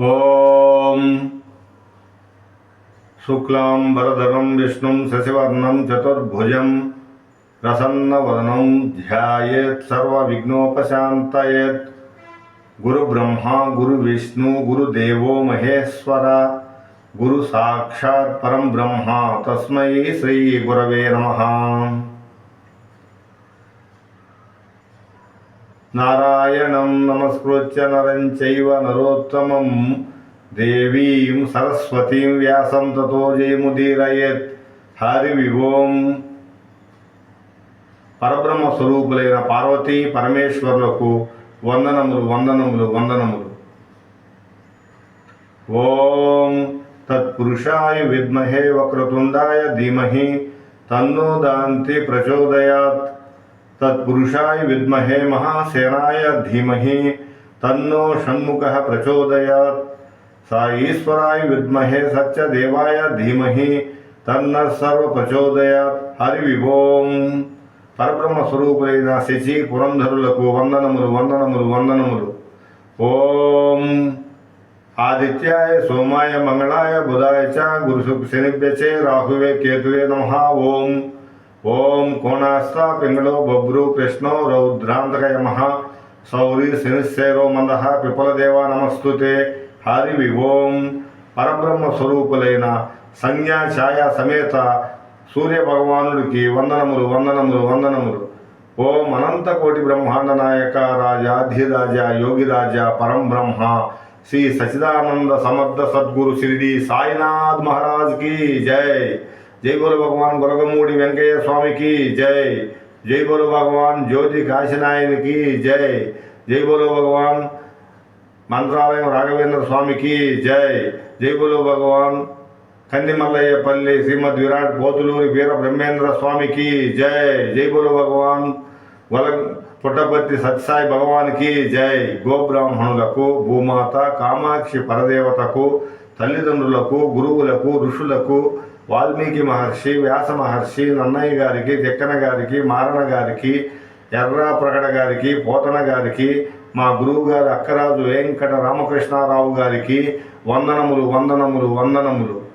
ॐ शुक्लाम्बरधरं विष्णुं शशिवर्णं चतुर्भुजं प्रसन्नवदनं ध्यायेत् सर्वविघ्नोपशान्तयेत्। गुरुब्रह्मा, गुरुविष्णु, गुरुदेवो महेश्वर, गुरुसाक्षात् परं ब्रह्मा। तस्मै श्रीगुरवे नमः। నారాయణం నమస్కృత్య నరం చైవ నరోత్తమం. దేవీం సరస్వతీం వ్యాసం తతో జయముదీరయేత్. హరి విభోం. పరబ్రహ్మ స్వరూపులైన పార్వతీ పరమేశ్వరులకు వందనములు వందనములు వందనములు. ఓం. తత్పురుషాయ విద్మహే వక్రతుండాయ ధీమహి. తన్నో దాంతి ప్రచోదయాత్. తత్పురుషాయ విద్మహే మహాసేనాయ ధీమహి తన్నో షణ్ముఖ ప్రచోదయాత్ సా ఈశ్వరాయ విద్మహే సత్యదేవాయ ధీమహి తన్న సర్వ ప్రచోదయాత్ హరి విభోం పరబ్రహ్మ స్వరూపులైన శశి పురంధరులకు వందనములు వందనములు వందనములు ఓం ఆదిత్యాయ సోమాయ మంగళాయ బుధాయ చ గురు శనిభ్య చే రాహువే కేతువే నమ ఓం ఓం కోణాస్త పింగళో బబ్రు కృష్ణో రౌద్రాంతకయమ మహ. సౌరి శనిశేరో మంద. పిపలదేవ నమస్తుతే. హరి విభోం పరబ్రహ్మ స్వరూపులైన సంజ్ఞా ఛాయ సమేత సూర్య భగవానుడికి వందనములు వందనములు వందనములు. ఓం అనంత కోటి బ్రహ్మాండ నాయక రాజాధిరాజ యోగిరాజ పరం బ్రహ్మ. శ్రీ సచిదానంద సమర్థ సద్గురు షిరిడి సాయినాథ్ మహారాజ్కి జై. జై బోలు భగవాన్ గొరగమూడి వెంకయ్య స్వామికి జై. జై బోలు భగవాన్ జ్యోతి కాశీనాయనికి జై. జై బోలు భగవాన్ మంత్రాలయం రాఘవేంద్ర స్వామికి జై. జై బోలు భగవాన్ కందిమల్లయ్యపల్లి శ్రీమద్ విరాట్ పోతులూరి వీర బ్రహ్మేంద్ర స్వామికి జై. జై బోలు భగవాన్ వల పుట్టపర్తి సత్సాయి భగవానికి జై. గోబ్రాహ్మణులకు భూమాత కామాక్షి పరదేవతకు తల్లిదండ్రులకు గురువులకు ఋషులకు వాల్మీకి మహర్షి వ్యాస మహర్షి నన్నయ్య గారికి తిక్కన గారికి మారణ గారికి ఎర్ర ప్రకట గారికి పోతన గారికి మా గురువు గారు అక్కరాజు వెంకట రామకృష్ణారావు గారికి వందనములు వందనములు వందనములు.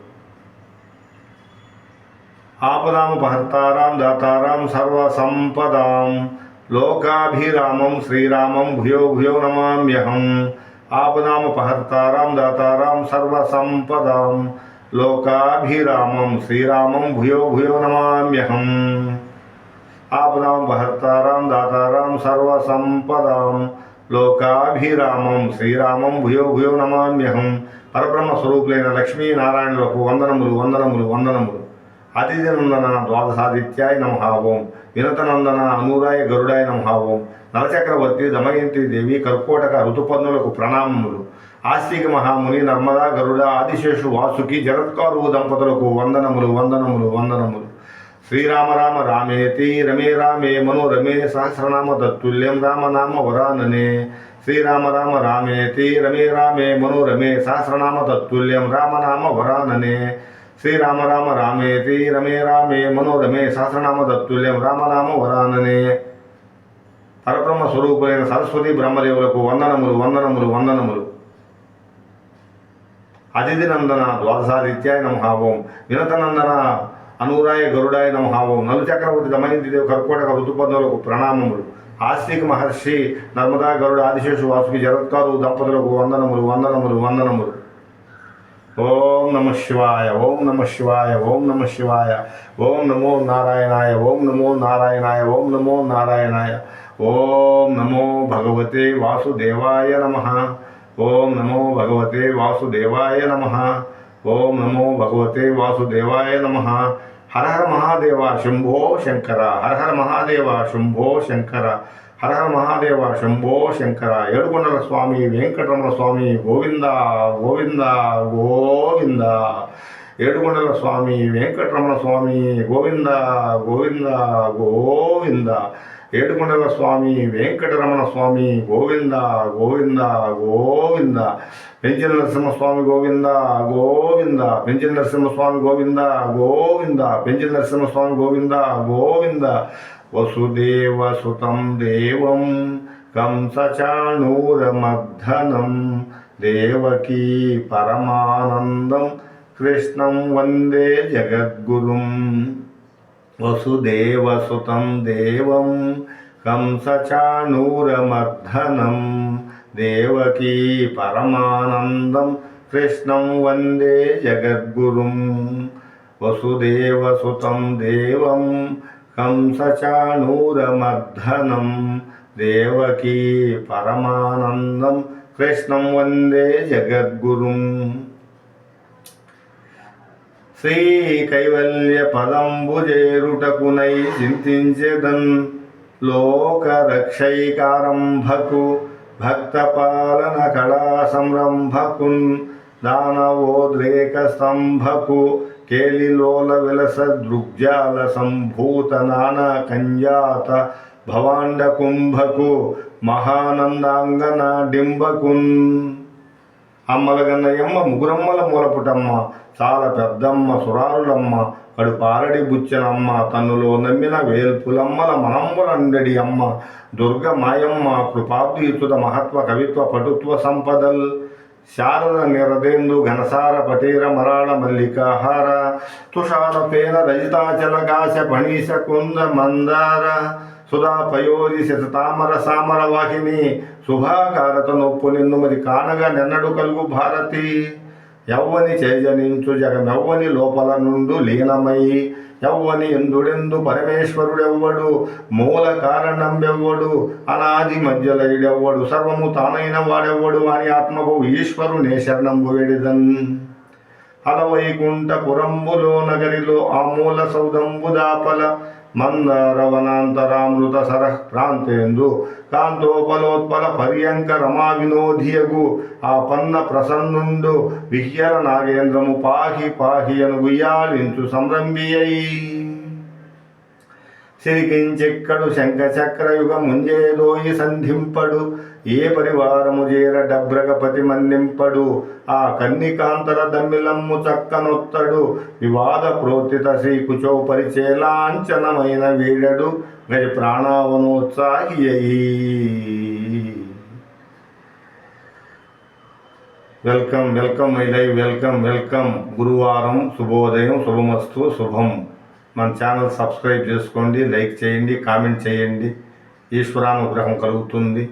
ఆపదామపహర్తారాం దాతారాం సర్వ సంపదాం లోకాభిరామం శ్రీరామం భూయో భూయో నమామ్యహం. ఆపదామపహర్తారాం దాతారాం సర్వ సంపదాం లోకాభిరామం శ్రీరామం భూయో భూయో నమామ్యహం. ఆపదామపహర్తారాం దాతారాం సర్వసంపదాం. లోకాభిరామం శ్రీరామం భూయో భూయో నమామ్యహం. పరబ్రహ్మ స్వరూపులైన లక్ష్మీనారాయణులకు వందనములు వందనములు వందనములు. అతిథినందన ద్వాదశాదిత్యాయ నమహావం వినతనందన అనూరాయ గరుడాయ నమహావం నరచక్రవర్తి దమయంతి దేవి కర్కోటక ఋతుపన్నులకు ప్రణామములు. ఆస్తిక మహాముని నర్మదా గరుడ ఆదిశేషు వాసుకి జగత్కారు దంపతులకు వందనములు వందనములు వందనములు. శ్రీరామ రామ రామేతి రమే రామే మనోరమే సహస్రనామ తత్తుల్యం రామనామ వరాననే. శ్రీరామ రామ రామేతి రమే రామే మనోరమే సహస్రనామ తత్తుల్యం రామనామ వరాననే. శ్రీరామ రామ రామేతి రమే రామే మనోరమే సహస్రనామ తత్తుల్యం రామనామ వరాననే. పరబ్రహ్మ స్వరూపులైన సరస్వతి బ్రహ్మదేవులకు వందనములు వందనములు వందనములు. అతిథి నందన ద్వాదశాదిత్యాయ నమహావం ఓం. వినతనందన అనురాయ గరుడాయ నమహావం నలు చక్రవర్తి దమయంతి దేవి కర్కోటక ఋతుపందులకు ప్రణామములు. ఆస్తిక మహర్షి నర్మదా గరుడ ఆదిశేషు వాసుకి జగత్కారు దంపతులకు వందనములు వందనములు వందనములు. ఓం నమ శివాయ ఓం నమ శివాయ ఓం నమ శివాయ. ఓం నమో నారాయణాయ ఓం నమో నారాయణాయ ఓం నమో నారాయణాయ. ఓం నమో భగవతే వాసుదేవాయ నమ. ఓం నమో భగవతే వాసుదేవాయ నమ. ఓం నమో భగవతే వాసుదేవాయ నమ. హర హర మహాదేవ శంభో శంకర. హర హర మహాదేవ శంభో శంకర. హర హర మహాదేవ శంభో శంకర. ఏడుకొండల స్వామి వెంకటరమణ స్వామి గోవింద గోవింద గోవింద. ఏడుకొండల స్వామి వెంకటరమణ స్వామి గోవింద గోవింద గోవింద. ఏడుకొండల స్వామి వెంకటరమణ స్వామి గోవింద గోవింద గోవింద పెంచిన నరసింహస్వామి గోవింద గోవింద పెంచిన నరసింహస్వామి గోవింద గోవింద పెంచిన నరసింహస్వామి గోవింద గోవింద. వసుదేవసుతం దేవం కంసచాణూరమర్ధనం దేవకీ పరమానందం కృష్ణం వందే జగద్గురుం. వసుదేవసుతం దేవం కంసచాణూరమర్ధనం దేవకీ పరమానందం కృష్ణం వందే జగద్గురుం వసుదేవసుతం దేవం కంసచాణూరమర్ధనం దేవకీ పరమానందం కృష్ణం వందే జగద్గురుం శ్రీ కైవల్య పదంబుజేరుటకునై చింతించెదన్ లోక రక్షైకారంభకు భక్త పాలన కళా సంరంభకున్ దానవోద్రేక స్తంభకు కేలిలోల విలస దృగ్జాల సంభూత నానా కంజాత భవాండ కుంభకు మహానందాంగన డింబకున్ అమ్మలగన్నయ్యమ్మ ముగురమ్మల మూలపుటమ్మ చాలా పెద్దమ్మ సురారులమ్మ కడు పారడి బుచ్చనమ్మ తన్నులో నమ్మిన వేల్పులమ్మల మనంబులండడి అమ్మ దుర్గ మాయమ్మ కృపాబ్దీతుత మహత్వ కవిత్వ పటుత్వ సంపదల్ శారద నిరదేందు ఘనసార పటీర మరాళ మల్లికాహార తుషార పేన రజితాచల పణీశ కుంద మందార సుధా పయోధి శతతామర సామర వాహిని శుభాకారత నొప్పు నిన్ను మరి కానగా నిన్నడు కలుగు భారతి. యవ్వని చేజనించు జగమెవ్వని లోపల నుండు లీనమై యవ్వని ఎందుడెందు పరమేశ్వరుడెవ్వడు? మూల కారణంబెవ్వడు? అనాది మధ్యలయుడెవ్వడు? సర్వము తానైన వాడెవ్వడు? అని ఆత్మకు ఈశ్వరునే శరణంబు వేడిదన్. అలవైకుంఠ పురంబులో నగరిలో ఆమూల సౌదంబు దాపల మందరవనాంతరామృత సర ప్రాంతేందు కాంతోపలోత్పల పర్యంక రమా వినోధియగు ఆ పన్న ప్రసన్నుండు విహ్యర నాగేంద్రము పాహి పాహి అను గుయ్యాలించు సంరంభియై. సిరికించెక్కడు శంఖచక్రయుగ ముంజేదోయి సంధింపడు. ఏ పరివారము చేర డబ్రగపతి మన్నింపడు. ఆ కన్నికాంతర దమ్మిలమ్ము చక్కనొత్తడు. వివాద ప్రోతిత శ్రీ కుచో పరిచేలాంచనమైన వీడడు. గజ ప్రాణావనోత్సాహి welcome welcome my live welcome welcome. గురువారం శుభోదయం శుభమస్తు శుభం. మన ఛానల్ సబ్స్క్రైబ్ చేసుకోండి లైక్ చేయండి కామెంట్ చేయండి. ఈశ్వరానుగ్రహం కలుగుతుంది.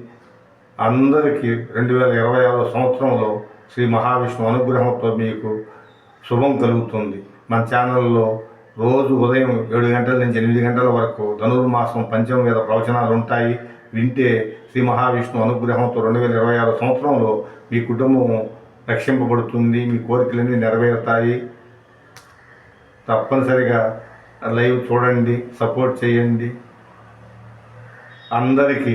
అందరికీ రెండు వేల ఇరవై ఆరో సంవత్సరంలో శ్రీ మహావిష్ణు అనుగ్రహంతో మీకు శుభం కలుగుతుంది. మన ఛానల్లో రోజు ఉదయం ఏడు గంటల నుంచి ఎనిమిది గంటల వరకు ధనుర్మాసం పంచమ మీద ప్రవచనాలు ఉంటాయి. వింటే శ్రీ మహావిష్ణు అనుగ్రహంతో రెండు వేల ఇరవై ఆరో సంవత్సరంలో మీ కుటుంబం రక్షింపబడుతుంది. మీ కోరికలన్నీ నెరవేరుతాయి. తప్పనిసరిగా లైవ్ చూడండి సపోర్ట్ చేయండి. అందరికీ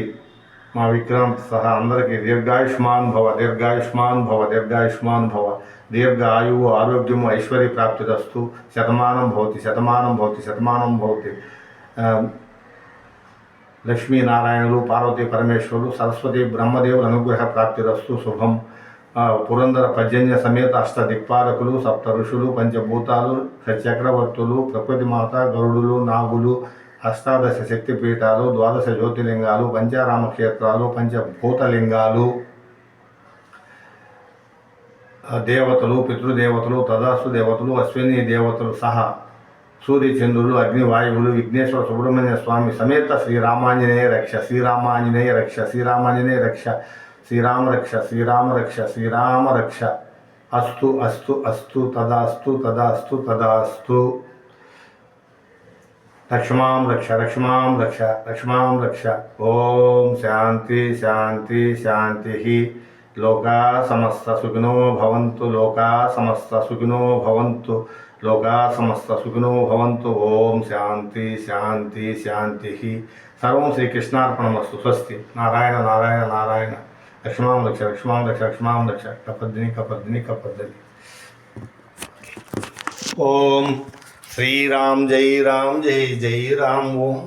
మా విక్రాంత్ సహా అందరికీ దీర్ఘాయుష్మాన్ భవ దీర్ఘాయుష్మాన్ భవ దీర్ఘాయుష్మాన్ భవ. దీర్ఘ ఆయువు ఆరోగ్యము ఐశ్వర్య ప్రాప్తిరస్తు శతమానం భవతి శతమానం భవతి శతమానం భవతి. లక్ష్మీనారాయణులు పార్వతీ పరమేశ్వరులు సరస్వతి బ్రహ్మదేవుల అనుగ్రహ ప్రాప్తిరస్తు శుభం. ఆ, పురందర పర్జన్య సమేత అష్ట దిక్పాలకులు సప్త ఋషులు పంచభూతాలు చక్రవర్తులు ప్రకృతి మాత గరుడులు నాగులు అష్టాదశ శక్తిపీఠాలు ద్వాదశ జ్యోతిలింగాలు పంచారామ క్షేత్రాలు పంచభూతలింగాలు దేవతలు పితృదేవతలు తదాస్తు దేవతలు అశ్విని దేవతలు సహా సూర్యచంద్రులు అగ్నివాయువులు విఘ్నేశ్వర సుబ్రహ్మణ్య స్వామి సమేత శ్రీరామాంజనేయ రక్ష శ్రీరామాంజనేయ రక్ష శ్రీరామాంజనేయ రక్ష శ్రీరామ రక్ష శ్రీరామ రక్ష శ్రీరామ రక్ష అస్తు అస్తు అస్తు తదాస్తు తదాస్తు తదాస్తు లక్ష్మాం రక్ష లక్ష్మాం రక్ష లక్ష్మాం రక్ష ఓం శాంతి శాంతి శాంతి లోకా సమస్త సుఖినో భవంతు లోకా సమస్త సుఖినో భవంతు లోకా సమస్త సుఖినో భవంతు ఓం శాంతి శాంతి శాంతి సర్వం శ్రీకృష్ణార్పణమస్తు స్వస్తి నారాయణ నారాయణ నారాయణ లక్ష్మాం లక్ష లక్ష్మాం లక్ష లక్ష్మాం లక్ష కపద్దిని కపద్దిని కపద్దని ఓం శ్రీరామ్ జై రామ్ జై జై రామ్ ఓం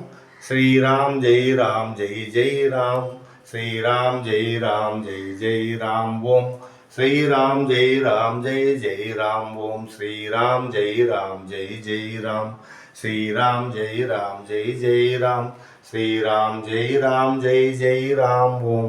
శ్రీరామ్ జై రామ్ జై జై రామ్ శ్రీరామ్ జై రామ్ జై జై రామ్ ఓం శ్రీరామ్ జై రామ్ జై జై రామ్ ఓం శ్రీరామ్ జై రామ్ జై జై రామ్ శ్రీరామ్ జై రామ్ జై జై రామ్ శ్రీరామ్ జై రామ్ జై జై రామ్ ఓం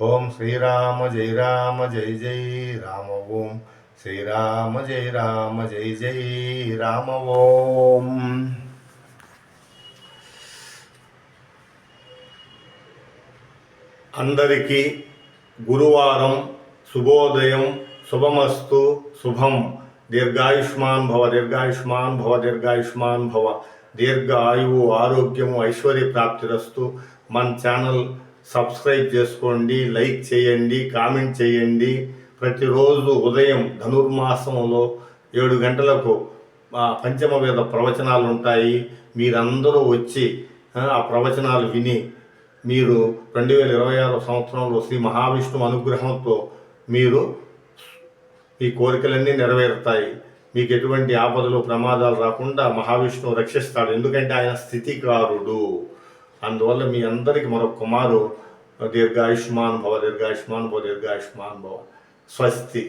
రామ ఓం ఓం శ్రీరామ జై రామ జై జై రామ ఓం శ్రీరామ జై రామ జై జై రామ ఓం అందరికీ గురువారం శుభోదయం శుభమస్తు శుభం దీర్ఘాయుష్మాన్ భవ దీర్ఘాయుష్మాన్ భవ దీర్ఘాయుష్మాన్ భవ దీర్ఘ ఆయువు ఆరోగ్యము ఐశ్వర్య ప్రాప్తిరస్తు మన ఛానల్ సబ్స్క్రైబ్ చేసుకోండి లైక్ చేయండి కామెంట్ చేయండి. ప్రతిరోజు ఉదయం ధనుర్మాసంలో ఏడు గంటలకు పంచమ వేద ప్రవచనాలు ఉంటాయి మీరందరూ వచ్చి ఆ, ఆ ప్రవచనాలు విని మీరు రెండు వేల ఇరవై ఆరో సంవత్సరంలో శ్రీ మహావిష్ణువు అనుగ్రహంతో మీరు మీ కోరికలన్నీ నెరవేరుతాయి. మీకు ఎటువంటి ఆపదలు ప్రమాదాలు రాకుండా మహావిష్ణువు రక్షిస్తాడు. ఎందుకంటే ఆయన స్థితికారుడు. అందువల్ల మీ అందరికీ మరొక కుమారు దీర్ఘాయుష్మాన్ భవ దీర్ఘాయుష్మాన్ భవ దీర్ఘాయుష్మాన్ భవ. స్వస్తి.